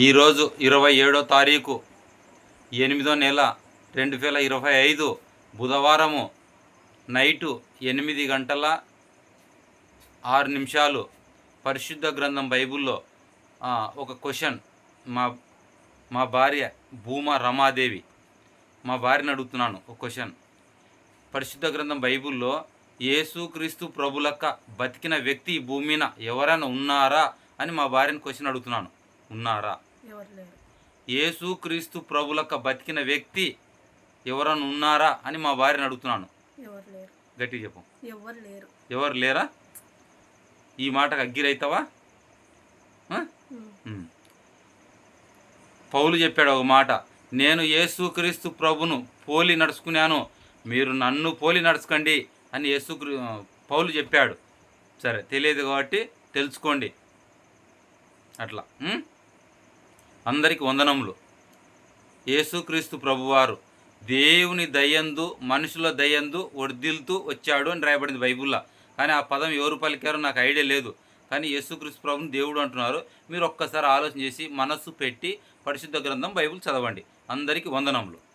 ఈరోజు ఇరవై ఏడో తారీఖు ఎనిమిదో నెల రెండు వేల ఇరవై ఐదు బుధవారము నైటు ఎనిమిది గంటల ఆరు నిమిషాలు పరిశుద్ధ గ్రంథం బైబిల్లో ఒక క్వశ్చన్ మా మా భార్య భూమా రమాదేవి మా భార్యని అడుగుతున్నాను ఒక క్వశ్చన్. పరిశుద్ధ గ్రంథం బైబిల్లో యేసుక్రీస్తు ప్రభులక్క బతికిన వ్యక్తి భూమిన ఎవరైనా ఉన్నారా అని మా భార్యను క్వశ్చన్ అడుగుతున్నాను. ఉన్నారా? యేసుక్రీస్తు ప్రభులక్క బతికిన వ్యక్తి ఎవరైనా ఉన్నారా అని మా భార్యని అడుగుతున్నాను. గట్టిగా చెప్పు. ఎవరు లేరు. ఎవరు లేరా? ఈ మాటకు అగ్గిరైతావా. పౌలు చెప్పాడు ఒక మాట నేను యేసుక్రీస్తు ప్రభును పోలి నడుచుకున్నాను. మీరు నన్ను పోలి నడుచుకోండి అని యేసు పౌలు చెప్పాడు. సరే తెలియదు కాబట్టి తెలుసుకోండి. అట్లా? అందరికి వందనములు. యేసుక్రీస్తు ప్రభువారు దేవుని దయందు మనుషుల దయందు వర్ధిల్తూ వచ్చాడు అని రాయబడింది బైబుల్లో. కానీ ఆ పదం ఎవరు పలికారో నాకు ఐడియా లేదు. కానీ యేసుక్రీస్తు ప్రభుని దేవుడు అంటున్నారు. మీరు ఒక్కసారి ఆలోచన చేసి మనస్సు పెట్టి పరిశుద్ధ గ్రంథం బైబుల్ చదవండి. అందరికీ వందనములు.